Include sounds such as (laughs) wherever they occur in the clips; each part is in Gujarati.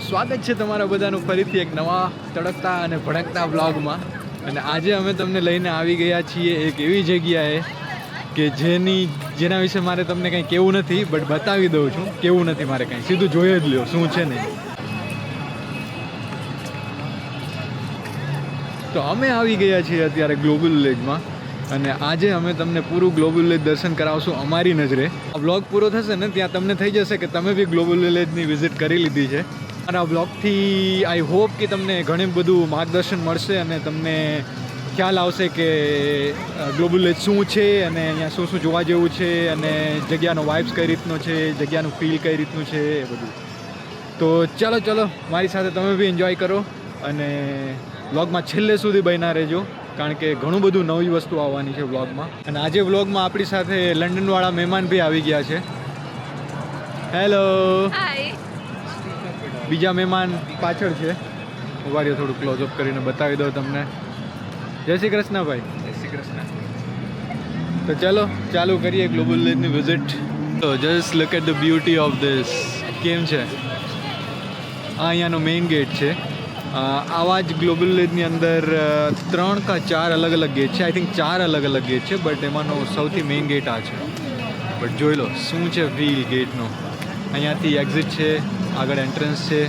સ્વાગત છે તમારા બધાનું ફરીથી એક નવા તડકતા અને ભડકતા બ્લોગમાં અને આજે અમે તમને લઈને આવી ગયા છીએ એક એવી જગ્યાએ કે જેની, જેના વિશે મારે તમને કંઈ કેવું નથી, બટ બતાવી દઉં છું. કેવું નથી મારે કંઈ. સીધું જોઈ જ લ્યો, શું છે નહીં તો અમે આવી ગયા છીએ અત્યારે ગ્લોબલ વિલેજમાં. અને આજે અમે તમને પૂરું ગ્લોબલ વિલેજ દર્શન કરાવશું અમારી નજરે. આ બ્લોગ પૂરો થશે ને, ત્યાં તમને થઈ જશે કે તમે બી ગ્લોબલ વિલેજની વિઝિટ કરી લીધી છે. આ બ્લોગથી આઈ હોપ કે તમને ઘણું બધું માર્ગદર્શન મળશે અને તમને ખ્યાલ આવશે કે ગ્લોબલ વિલેજ શું છે અને અહીંયા શું શું જોવા જેવું છે અને જગ્યાનો વાઇબ્સ કઈ રીતનો છે, જગ્યાનું ફીલ કઈ રીતનું છે એ બધું. તો ચલો ચલો, મારી સાથે તમે બી એન્જોય કરો અને વ્લોગમાં છેલ્લે સુધી બન્યા રહેજો, કારણ કે ઘણું બધું નવી વસ્તુ આવવાની છે વ્લોગમાં. અને આજે વ્લોગમાં આપણી સાથે લંડનવાળા મહેમાન બી આવી ગયા છે. હેલો બીજા મહેમાન પાછળ છે. ઉભારીઓ થોડું થોડું ક્લોઝઅપ કરીને બતાવી દઉં તમને. જય શ્રી કૃષ્ણ ભાઈ. જય શ્રી કૃષ્ણ. તો ચાલો ચાલુ કરીએ ગ્લોબલ લેન્ડની વિઝિટ તો just look at the beauty of this કેમ છે? આ અહીંયાનો મેઇન ગેટ છે. આવા જ ગ્લોબલ લેન્ડની અંદર ત્રણ કા ચાર અલગ અલગ ગેટ છે. આઈ થિંક ચાર અલગ અલગ ગેટ છે બટ એમાંનો સૌથી મેઇન ગેટ આ છે. બટ જોઈ લો શું છે ફીલ ગેટનો અહીંયાથી એક્ઝિટ છે. આગળ એન્ટ્રન્સ છે.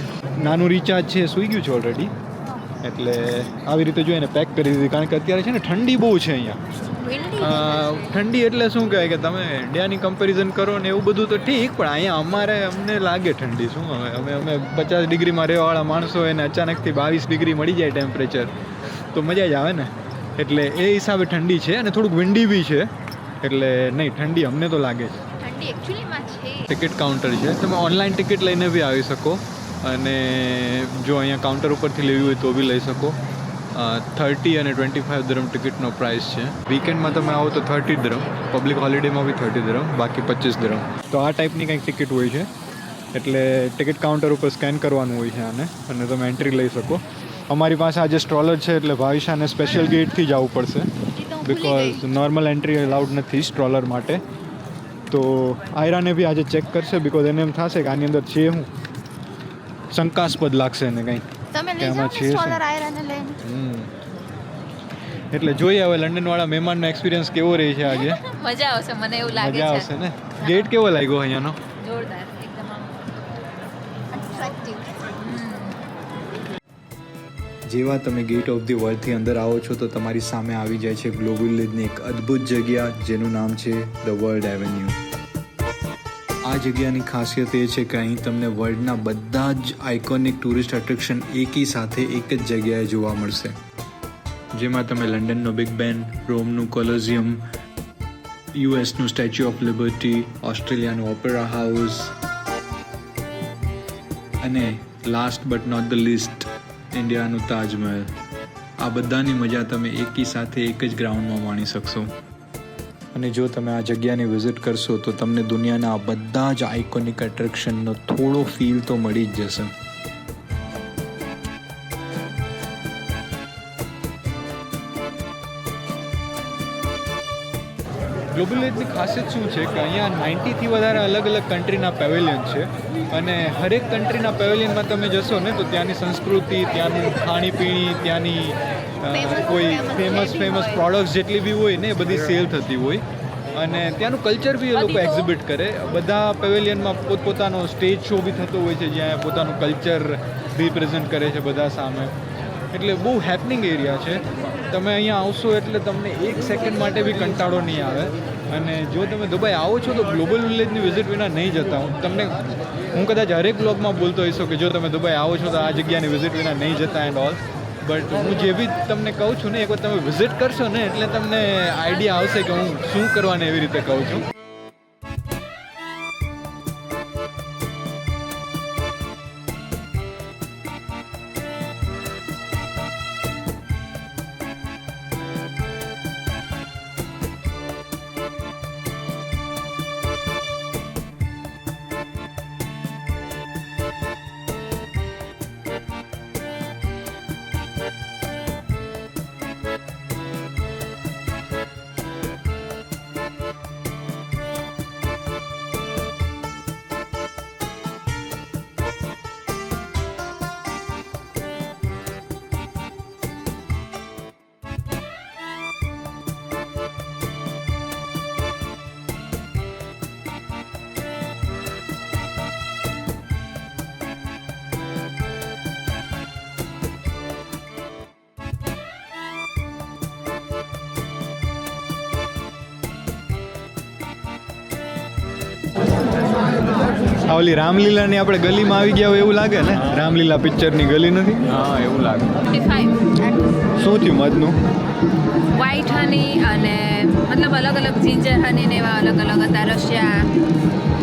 નાનું રિચાર્જ છે સૂઈ ગયું છે ઓલરેડી એટલે આવી રીતે જો એને પેક કરી દીધી. કારણ કે અત્યારે છે ને ઠંડી બહુ છે અહીંયા. ઠંડી એટલે શું કહેવાય કે તમે ઇન્ડિયાની કમ્પેરિઝન કરો ને એવું બધું તો ઠીક પણ અહીંયા અમારે અમને લાગે ઠંડી. શું હવે? અમે અમે પચાસ ડિગ્રીમાં રહેવાવાળા માણસો એને અચાનકથી બાવીસ ડિગ્રી મળી જાય ટેમ્પરેચર તો મજા જ આવે ને. એટલે એ હિસાબે ઠંડી છે અને થોડુંક વિન્ડી બી છે. એટલે નહીં ઠંડી અમને તો લાગે છે ઠંડી એકચ્યુઅલીમાં ટિકિટ કાઉન્ટર છે. તમે ઓનલાઈન ટિકિટ લઈને બી આવી શકો અને જો અહીંયા કાઉન્ટર ઉપરથી લેવી હોય તો બી લઈ શકો. થર્ટી અને ટ્વેન્ટી ફાઇવ ધરમ ટિકિટનો પ્રાઇસ છે. વીકેન્ડમાં તમે આવો તો થર્ટી ધરમ. પબ્લિક હોલિડેમાં બી થર્ટી ધરમ બાકી પચીસ ધરમ. તો આ ટાઈપની કંઈક ટિકિટ હોય છે. એટલે ટિકિટ કાઉન્ટર ઉપર સ્કેન કરવાનું હોય છે આને અને તમે એન્ટ્રી લઈ શકો. અમારી પાસે આજે સ્ટ્રોલર છે એટલે ભાવિશાને સ્પેશિયલ ગેટથી જવું પડશે. બિકોઝ નોર્મલ એન્ટ્રી અલાઉડ નથી સ્ટ્રોલર માટે. તો આયરાને બી આજે ચેક કરશે બિકોઝ એને એમ થશે કે આની અંદર છે હું. શંકાસ્પદ લાગશે એને કંઈ. તમે લઈ જાઓ છે ને? લઈને. એટલે જોઈએ હવે લંડનવાળા મહેમાનનો એક્સપિરિયન્સ કેવો રહે છે આજે? (laughs) મજા આવશે મને એવું લાગે મજા આવશે ને? ગેટ કેવો લાગ્યો અહીંયાનો? જોરદાર. જેવા તમે ગેટ ઓફ ધી વર્લ્ડથી અંદર આવો છો, તો તમારી સામે આવી જાય છે ગ્લોબલ વિલેજની એક અદ્ભુત જગ્યા, જેનું નામ છે ધ વર્લ્ડ એવન્યુ આ જગ્યાની ખાસિયત એ છે કે અહીં તમને વર્લ્ડના બધા જ આઇકોનિક ટુરિસ્ટ એટ્રેક્શન એકી સાથે એક જ જગ્યાએ જોવા મળશે. જેમાં તમે લંડનનો બિગ બેન રોમનું કોલોઝિયમ યુએસનું સ્ટેચ્યુ ઓફ લિબર્ટી ઓસ્ટ્રેલિયાનું ઓપેરા હાઉસ અને last but not the list ઇન્ડિયાનું Taj Mahal. આ બધાની મજા તમે એકી સાથે એક જ ગ્રાઉન્ડમાં માણી શકશો. અને જો તમે આ જગ્યાની વિઝિટ કરશો તો તમને દુનિયાના આ બધા જ આઇકોનિક એટ્રેક્શનનો થોડો ફીલ તો મળી જ જશે. ગ્લોબલ વિલેજની ખાસિયત શું છે કે અહીંયા નાઇન્ટીથી વધારે અલગ અલગ કન્ટ્રીના પેવેલિયન છે અને હરેક કન્ટ્રીના પેવેલિયનમાં તમે જશો ને તો ત્યાંની સંસ્કૃતિ ત્યાંનું ખાણીપીણી ત્યાંની કોઈ ફેમસ ફેમસ. પ્રોડક્ટ્સ જેટલી બી હોય ને એ બધી સેલ થતી હોય. અને ત્યાંનું કલ્ચર બી એ લોકો એક્ઝિબિટ કરે. બધા પેવેલિયનમાં પોતપોતાનો સ્ટેજ શો બી થતો હોય છે જ્યાં પોતાનું કલ્ચર રિપ્રેઝેન્ટ કરે છે બધા સામે. એટલે બહુ હેપનિંગ એરિયા છે. તમે અહીંયા આવશો એટલે તમને એક સેકન્ડ માટે બી કંટાળો નહીં આવે. અને જો તમે દુબઈ આવો છો તો ગ્લોબલ વિલેજની વિઝિટ વિના નહીં જતા. હું તમને, હું કદાચ હરેક બ્લોગમાં બોલતો હોઈશ કે જો તમે દુબઈ આવો છો તો આ જગ્યાની વિઝિટ વિના નહીં જતા એન્ડ ઓલ બટ હું જે બી તમને કહું છું ને, એક વખત તમે વિઝિટ કરશો ને એટલે તમને આઈડિયા આવશે કે હું શું કરવાને એવી રીતે કહું છું. આ ઓલી રામલીલાની આપણે ગલીમાં આવી ગયા હોય એવું લાગે ને? રામલીલા પિક્ચરની ગલી નથી? હા એવું લાગે. શું થયું મધનું વ્હાઈટ હની અને મતલબ અલગ અલગ જિંજર હની ને એવા અલગ અલગ હતા રશિયા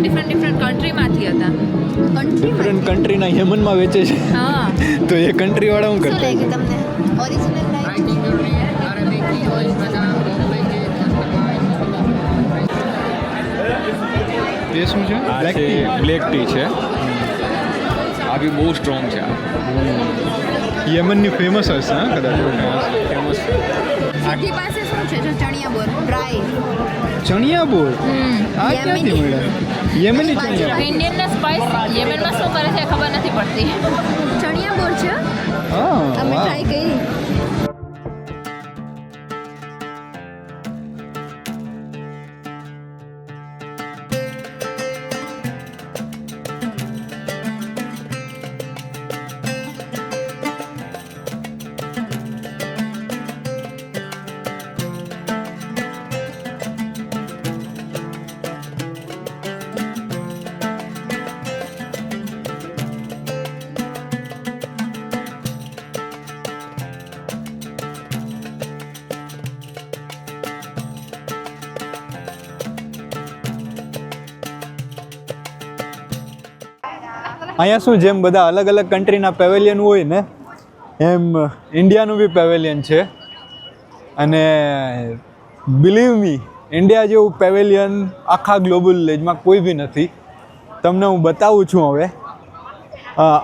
ડિફરન્ટ ડિફરન્ટ કન્ટ્રીમાંથી હતા. કન્ટ્રી ડિફરન્ટ કન્ટ્રીના યમનમાં વેચે છે. હા. તો એ કન્ટ્રી વાળા હું શું કરતા તમને? ઓરિજિનલ એ શું છે? બ્લેક ટી બ્લેક ટી છે. આ બી બહુ સ્ટ્રોંગ છે. યમનની ફેમસ હશે હા કદાચ. ફેમસ સિટી પાસે શું છે? જો ચણિયા બોર ડ્રાય ચણિયા બોર? આ ક્યાંથી મળ્યા? યમની ચણિયા ઇન્ડિયનના સ્પાઇસ યેમેનમાં શું કરે છે ખબર નથી પડતી. ચણિયા બોર છે હા અમે. ટ્રાય કરી. અહીંયા શું જેમ બધા અલગ અલગ કન્ટ્રીના પેવેલિયન હોય ને, એમ ઇન્ડિયાનું બી પેવેલિયન છે. અને બિલીવ મી ઇન્ડિયા જેવું પેવેલિયન આખા ગ્લોબલ લેજમાં કોઈ બી નથી. તમને હું બતાવું છું હવે.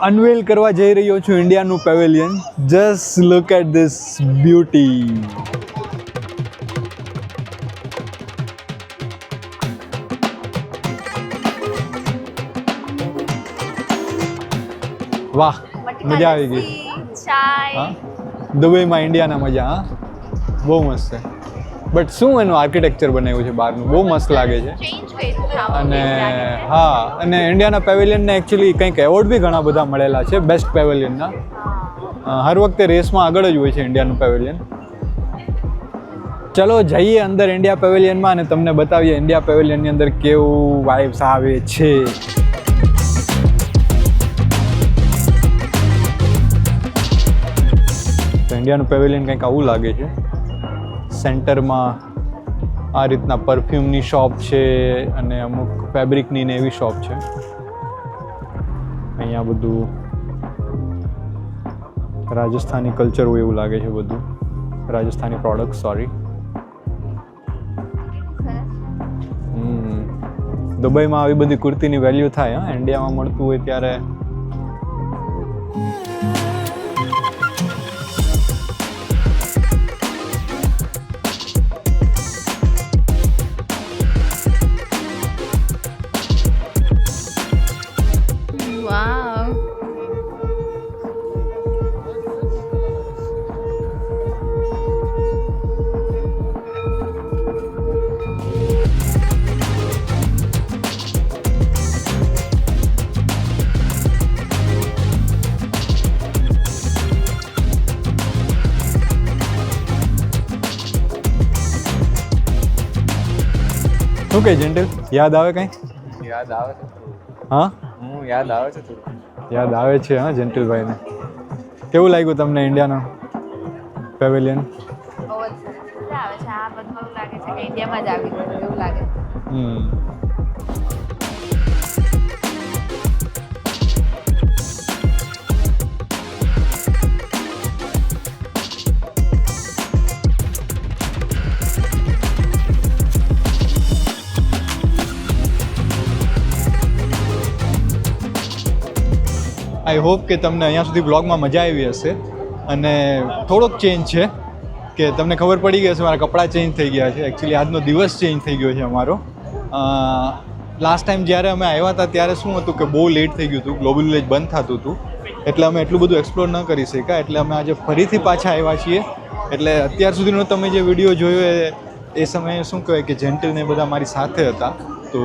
અનવેલ કરવા જઈ રહ્યો છું ઇન્ડિયાનું pavilion just look at this beauty વાહ મજા આવી ગઈ. હા? દુબઈમાં ઇન્ડિયાના મજા હા? બહુ મસ્ત છે. બટ શું એનું આર્કિટેક્ચર બનાવ્યું છે બહારનું? બહુ મસ્ત લાગે છે. અને હા અને ઇન્ડિયાના પેવેલિયનને એકચ્યુઅલી કંઈક એવોર્ડ બી ઘણા બધા મળેલા છે બેસ્ટ પેવેલિયનના હર વખતે રેસમાં આગળ જ હોય છે ઇન્ડિયાનું પેવેલિયન ચલો જઈએ અંદર ઇન્ડિયા પેવેલિયનમાં અને તમને બતાવીએ ઇન્ડિયા પેવેલિયનની અંદર કેવું વાઇબ્સ આવે છે. ઇન્ડિયાનું પેવેલિયન કંઈક આવું લાગે છે. સેન્ટરમાં આ રીતના પરફ્યુમની શોપ છે અને અમુક ફેબ્રિકની ને એવી શોપ છે. અહીંયા બધું રાજસ્થાની કલ્ચર હોય એવું લાગે છે બધું. રાજસ્થાની પ્રોડક્ટ સોરી દુબઈમાં આવી બધી કુર્તીની વેલ્યુ થાય, હા? ઇન્ડિયામાં મળતું હોય ત્યારે શું કહે જેન્ટલ યાદ આવે કંઈ? યાદ આવે છે હા? હું યાદ આવે છે થોડું યાદ આવે છે હા જેન્ટલભાઈને કેવું લાગ્યું તમને ઇન્ડિયાનો પેવેલિયન આવે છે. આ બધું લાગે છે કે ઇન્ડિયામાં જ આવી ગયું એવું લાગે હમ. આઈ હોપ કે તમને અહીંયા સુધી બ્લોગમાં મજા આવી હશે. અને થોડોક ચેન્જ છે, કે તમને ખબર પડી ગઈ હશે, મારા કપડાં ચેન્જ થઈ ગયા છે. એકચ્યુઅલી આજનો દિવસ ચેન્જ થઈ ગયો છે અમારો. લાસ્ટ ટાઈમ જ્યારે અમે આવ્યા હતા, ત્યારે શું હતું કે બહુ લેટ થઈ ગયું હતું. ગ્લોબલ વિલેજ બંધ થતું હતું. એટલે અમે એટલું બધું એક્સપ્લોર ન કરી શક્યા. એટલે અમે આજે ફરીથી પાછા આવ્યા છીએ. એટલે અત્યાર સુધીનો તમે જે વીડિયો જોયો એ સમયે શું કહેવાય કે જેન્ટલ ને બધા મારી સાથે હતા. તો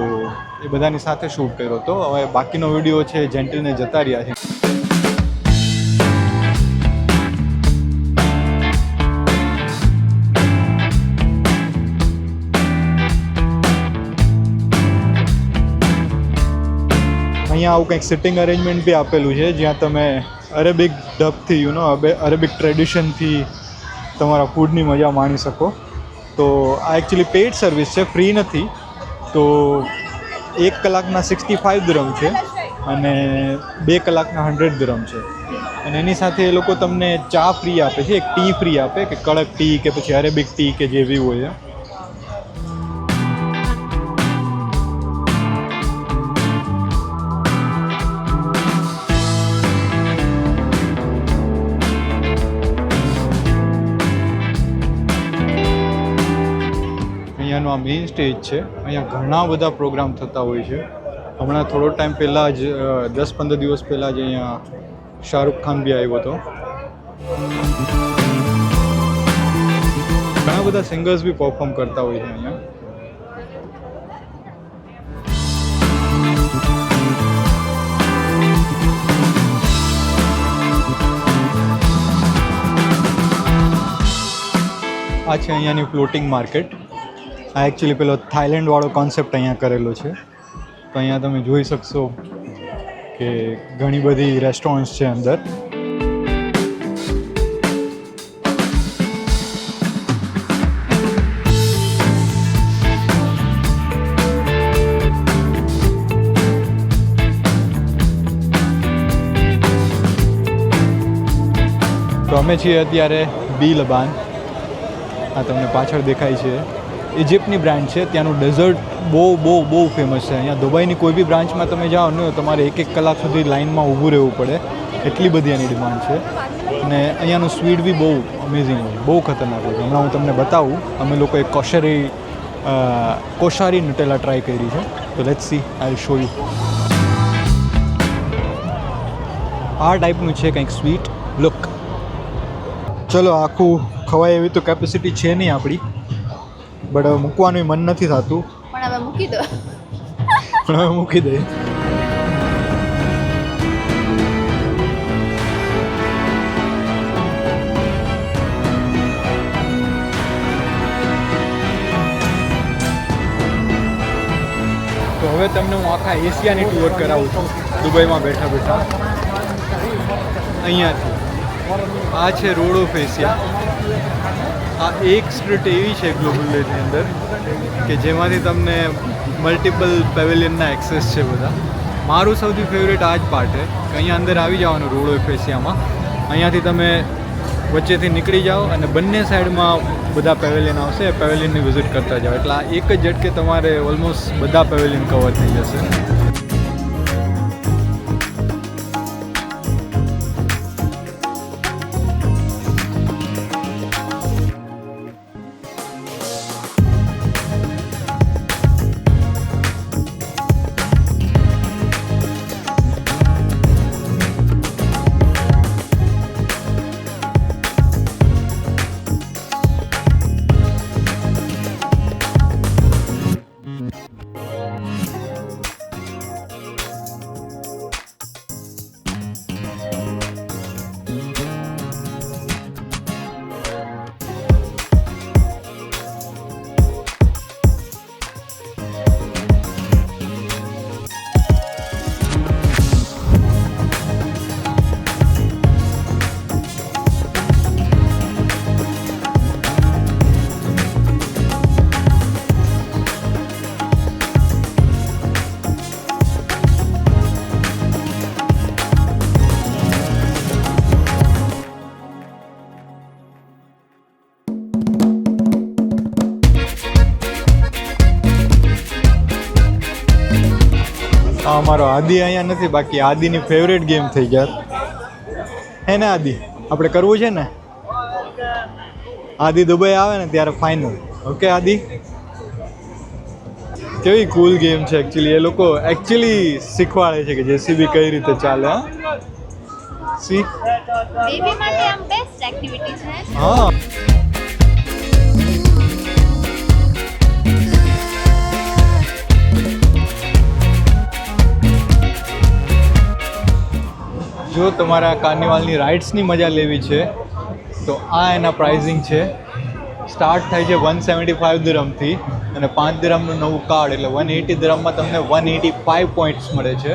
એ બધાની સાથે શૂટ કર્યો હતો હવે બાકીનો વીડિયો છે જેન્ટલને જતા રહ્યા છે. અહીંયા આવું કંઈક સિટિંગ અરેન્જમેન્ટ બી આપેલું છે, જ્યાં તમે અરેબિક ડબથી યુ નો અરેબિક ટ્રેડિશનથી તમારા ફૂડની મજા માણી શકો. તો આ એકચ્યુઅલી પેઇડ સર્વિસ છે ફ્રી નથી. તો એક કલાકના સિક્સટી ફાઇવ દ્રમ છે અને બે કલાકના હંડ્રેડ ધ્રમ છે. અને એની સાથે એ લોકો તમને ચા ફ્રી આપે છે, એક ટી ફ્રી આપે, કે કડક ટી કે પછી અરેબિક ટી કે જેવી હોય આ મેઇન સ્ટેજ છે. અહીંયા ઘણા બધા પ્રોગ્રામ થતા હોય છે. હમણાં થોડો ટાઈમ પહેલાં જ દસ પંદર દિવસ પહેલાં જ અહીંયા શાહરૂખ ખાન બી આવ્યો હતો. ઘણા બધા સિંગર્સ બી પરફોર્મ કરતા હોય છે અહીંયા. આ છે અહીંયાની ફ્લોટિંગ માર્કેટ આ એકચ્યુઅલી પેલો થાઈલેન્ડ વાળો કોન્સેપ્ટ અહીંયા કરેલો છે. તો અહીંયા તમે જોઈ શકશો કે ઘણી બધી રેસ્ટોરન્ટ્સ છે અંદર. તો અમે છીએ અત્યારે બી લબાન આ તમને પાછળ દેખાય છે. ઇજિપ્તની બ્રાન્ડ છે, ત્યાંનું ડેઝર્ટ બહુ બહુ બહુ ફેમસ છે. અહીંયા દુબઈની કોઈ બી બ્રાન્ચમાં તમે જાઓ ને, તમારે એક એક કલાક સુધી લાઇનમાં ઊભું રહેવું પડે. એટલી બધી એની ડિમાન્ડ છે. અને અહીંયાનું સ્વીટ બી બહુ અમેઝિંગ હોય. બહુ ખતરનાક હોય. હમણાં હું તમને બતાવું, અમે લોકોએ કોશરી કોશારી નટેલા ટ્રાય કરી છે. તો let see I show you આ ટાઈપનું છે કંઈક સ્વીટ લુક ચલો, આખું ખવાય એવી તો કેપેસિટી છે નહીં આપણી. બટ હવે મૂકવાનું મન નથી થતું. પણ હવે મૂકી દો. પણ હવે મૂકી દે. તો હવે તમને હું આખા એશિયાની ટૂર કરાવું છું. દુબઈમાં બેઠા બેઠા. અહીંયાથી. આ છે રોડ ઓફ એશિયા આ એક સ્ટ્રીટ એવી છે ગ્લોબલ લેની અંદર કે જેમાંથી તમને મલ્ટિપલ પેવેલિયનના એક્સેસ છે બધા. મારું સૌથી ફેવરેટ આ જ પાર્ટ છે. અહીંયા અંદર આવી જવાનું રોડ ઓફ એશિયામાં અહીંયાથી તમે વચ્ચેથી નીકળી જાઓ અને બંને સાઈડમાં બધા પેવેલિયન આવશે. પેવેલિયનની વિઝિટ કરતા જાઓ. એટલે આ એક જ ઝટકે તમારે ઓલમોસ્ટ બધા પેવેલિયન કવર થઈ જશે. અમારો આદિ અહીંયા નથી બાકી આદિની ફેવરેટ ગેમ થઈ ગયા. હે ને આદિ? આપણે કરવું છે ને? આદિ દુબઈ આવે ને ત્યારે ફાઇનલ ઓકે આદિ? કેવી કુલ ગેમ છે એકચ્યુઅલી એ લોકો એકચ્યુઅલી શીખવાડે છે કે જેસીબી કઈ રીતે ચાલે હા? સી બેબી માટે આમ બેસ્ટ એક્ટિવિટી છે. હા. જો તમારે કાર્નિવાલની રાઇડ્સની મજા લેવી છે, તો આ એના પ્રાઇઝિંગ છે. સ્ટાર્ટ થાય છે વન સેવન્ટી ફાઇવ દિરમથી અને પાંચ દિરમનું નવું કાર્ડ એટલે વન એટી દિરમમાં તમને વન એટી ફાઇવ પોઈન્ટ્સ મળે છે.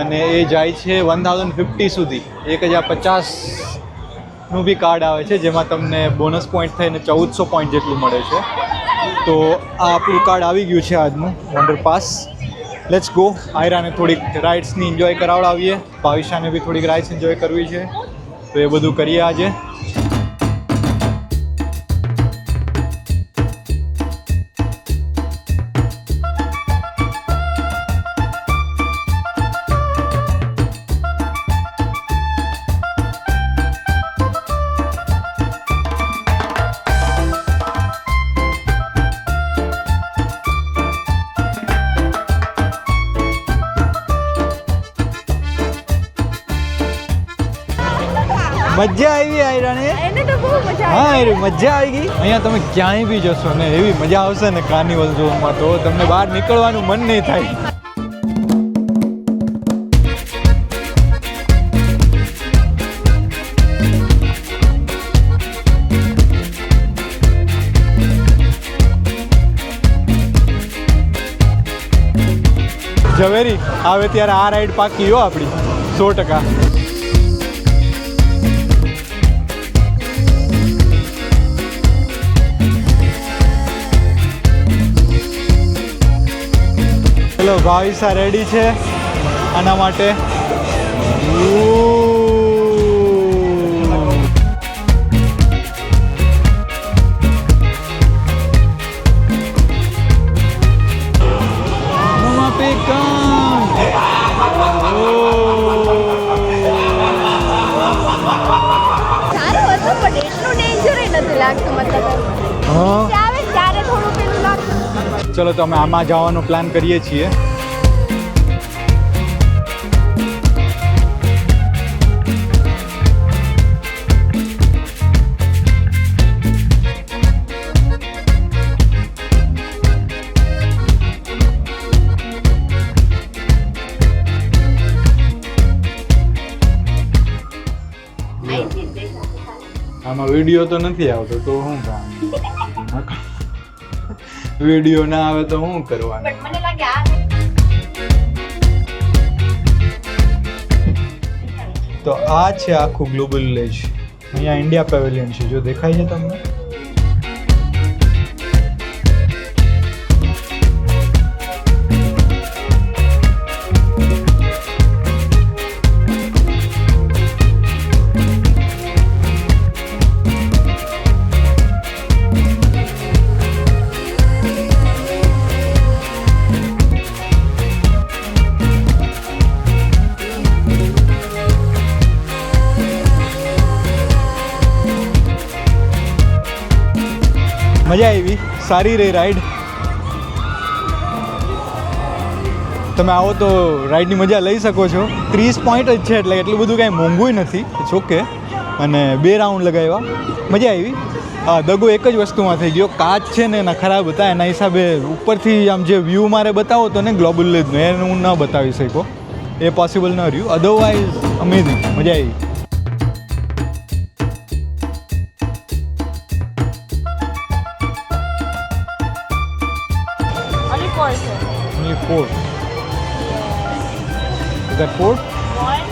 અને એ જાય છે વન થાઉઝન્ડ ફિફ્ટી સુધી. એક હજાર પચાસનું બી કાર્ડ આવે છે, જેમાં તમને બોનસ પોઈન્ટ થઈને ચૌદસો પોઈન્ટ જેટલું મળે છે. તો આ આપણું કાર્ડ આવી ગયું છે આજનું અંડર પાસ લેટ્સ ગો આયરાને થોડીક રાઇડ્સની એન્જોય કરાવડાવીએ. ભાવિશાને બી થોડીક રાઇડ્સ એન્જોય કરવી છે. તો એ બધું કરીએ આજે. મજા આવી ગઈ. અહીંયા તમે ક્યાંય બી જશો ને, એવી મજા આવશે ને કાર્નિવલ જોવામાં તો તમને બહાર નીકળવાનું મન નહીં થાય. ઝવેરી, આવે ત્યારે આ રાઈડ પાકી હો આપણી, સો ટકા. ભાવિસા રેડી છે. આના માટે. ચલો તો અમે આમાં જવાનો પ્લાન કરીએ છીએ. આમાં વીડિયો તો નથી આવતો તો શું કામ? વીડિયો ના આવે તો શું કરવાનું? મને લાગે આ તો આ છે આખું ગ્લોબલ લેજ. અહીંયા ઇન્ડિયા પેવેલિયન છે. જો દેખાય છે તમને? સારી રહી રાઈડ તમે આવો તો રાઈડની મજા લઈ શકો છો. ત્રીસ પોઈન્ટ જ છે એટલે એટલું બધું કાંઈ મોંઘું નથી. ઇટ્સ ઓકે અને બે રાઉન્ડ લગાવ્યા. મજા આવી. દગો એક જ વસ્તુમાં થઈ ગયો. કાચ છે ને એના ખરાબ હતા. એના હિસાબે ઉપરથી આમ જે વ્યૂ મારે બતાવો તો ને ગ્લોબલ લેજનો એ હું ન બતાવી શક્યો. એ પોસિબલ ન રહ્યું. અધરવાઇઝ અમેઝિંગ મજા આવી. Four. Is that four? One.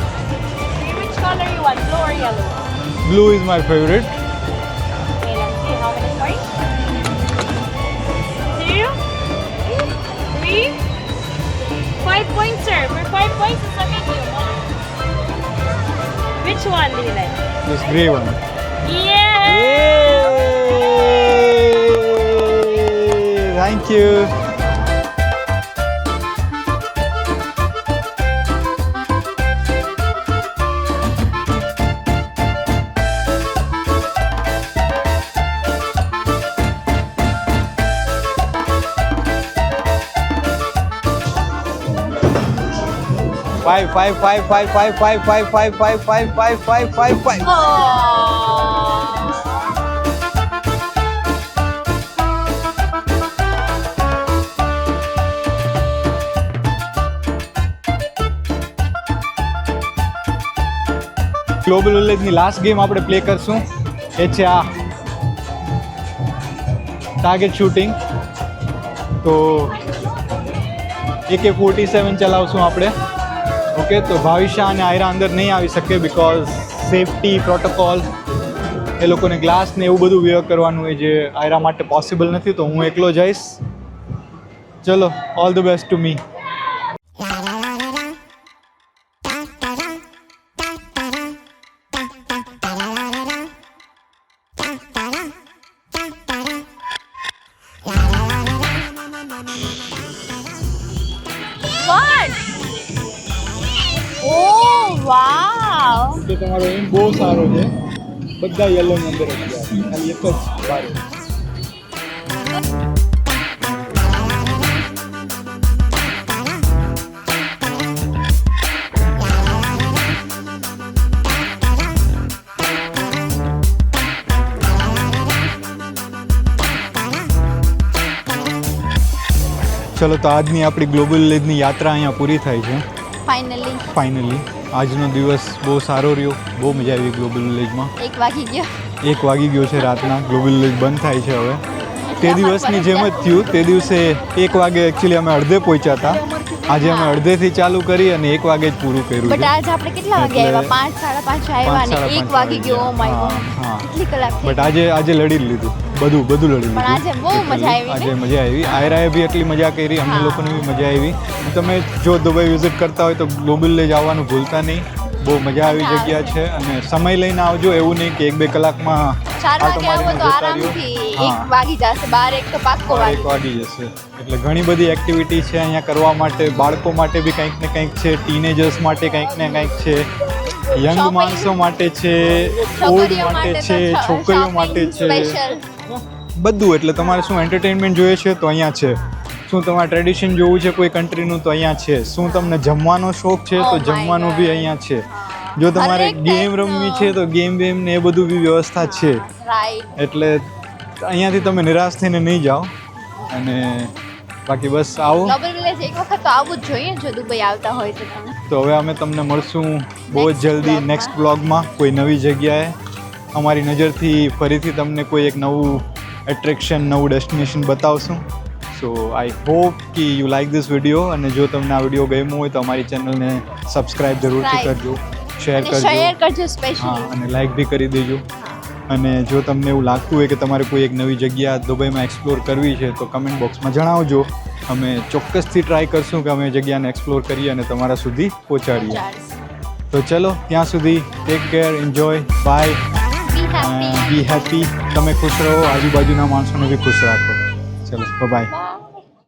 Okay, which color you want? Blue or yellow? Blue is my favorite. Okay, let's see how many points. Two. Three. Five points, sir. For five points, it's a medium. Which one do you like? This grey one. Yeah! Yay! Thank you. Five, five, five, five, five, five, five, five, five, five, five, five, five, five. Global વિલેજની last game આપણે પ્લે કરશું એ છે આ ટાર્ગેટ શૂટિંગ તો એકે ફોર્ટી સેવન ચલાવશું આપણે ઓકે, તો ભાવિશા અને આયરા અંદર નહીં આવી શકે બિકોઝ સેફટી પ્રોટોકોલ એ લોકોને ગ્લાસ ને એવું બધું વ્યવ કરવાનું હોય જે આયરા માટે પોસિબલ નથી, તો હું એકલો જઈશ. ચલો all the best to me બધા યલો ની અંદર ગયા ખાલી એક જ બારે ચલો તો આજની આપણી ગ્લોબલ વિલેજની યાત્રા અહીંયા પૂરી થાય છે. ફાઇનલી ફાઇનલી આજનો દિવસ બહુ સારો રહ્યો. બહુ મજા આવી ગ્લોબલ વિલેજમાં એક વાગી ગયો. એક વાગી ગયો છે રાતના. ગ્લોબલ વિલેજ બંધ થાય છે હવે. તે દિવસની જેમ જ થયું. તે દિવસે એક વાગે એકચ્યુઅલી અમે અડધે પહોંચ્યા હતા. આજે અમે અડધેથી ચાલુ કરી અને એક વાગે જ પૂરું કર્યું બટ આજ આપણે કેટલા વાગે આવ્યા? પાંચ સાડા પાંચ આવ્યા ને એક વાગી ગયો માય ગોડ કેટલી કલાક બટ આજે આજે લડી લીધું. બધું બધું લડી લીધું. પણ આજે બહુ મજા આવી આજે મજા આવી. આયરાએ બી એટલી મજા કરી અમને. લોકોને બી મજા આવી. તમે જો દુબઈ વિઝિટ કરતા હોય તો ગ્લોબલ લઈ જવાનું ભૂલતા નહીં. બહુ મજા આવી જગ્યા છે અને સમય લઈને આવજો એવું નહીં કે એક બે કલાકમાં ચાર વાગે આવો તો. આરામથી એક વાગી જશે બાર એક તો પાક્કો બાર એક વાગી વાગી જશે. એટલે ઘણી બધી એક્ટિવિટી છે અહીંયા કરવા માટે બાળકો માટે બી કંઈક ને કંઈક છે ટીનેજર્સ માટે કંઈક ને કંઈક છે યંગ માણસો માટે છે ઓલ્ડ માટે છે છોકરીઓ માટે છે. બધું એટલે તમારે શું એન્ટરટેનમેન્ટ જોઈએ છે તો અહીંયા છે. શું તમારે ટ્રેડિશન જોવું છે કોઈ કન્ટ્રીનું તો અહીંયા છે? શું તમને જમવાનો શોખ છે? Oh તો my જમવાનું બી અહીંયા છે. જો તમારે ગેમ રમવી છે તો ગેમ બેમ ને એ બધું બી વ્યવસ્થા છે. એટલે અહીંયાથી તમે નિરાશ થઈને નહીં જાઓ. અને બાકી બસ આવો. એક વખત તો આવવું જ જોઈએ જો દુબઈ આવતા હોય તો તમે. તો હવે અમે તમને મળશું બહુ જ જલ્દી. નેક્સ્ટ બ્લોગમાં કોઈ નવી જગ્યાએ. અમારી નજરથી ફરીથી તમને કોઈ એક નવું એટ્રેક્શન નવું ડેસ્ટિનેશન બતાવશું. સો આઈ હોપ કે યુ લાઈક ધીસ વીડિયો અને જો તમને આ વીડિયો ગમ્યો હોય તો અમારી ચેનલને સબસ્ક્રાઈબ જરૂરથી કરજો શેર કરજો. હા અને લાઈક બી કરી દેજો. અને જો તમને એવું લાગતું હોય કે તમારે કોઈ એક નવી જગ્યા દુબઈમાં એક્સપ્લોર કરવી છે તો કમેન્ટ બોક્સમાં જણાવજો. અમે ચોક્કસથી ટ્રાય કરશું કે અમે જગ્યાને એક્સપ્લોર કરીએ અને તમારા સુધી પહોંચાડીએ. તો ચલો ત્યાં સુધી take care enjoy bye be happy તમે ખુશ રહો આજુબાજુના માણસોને બી ખુશ રાખો. ચલો બાય બાય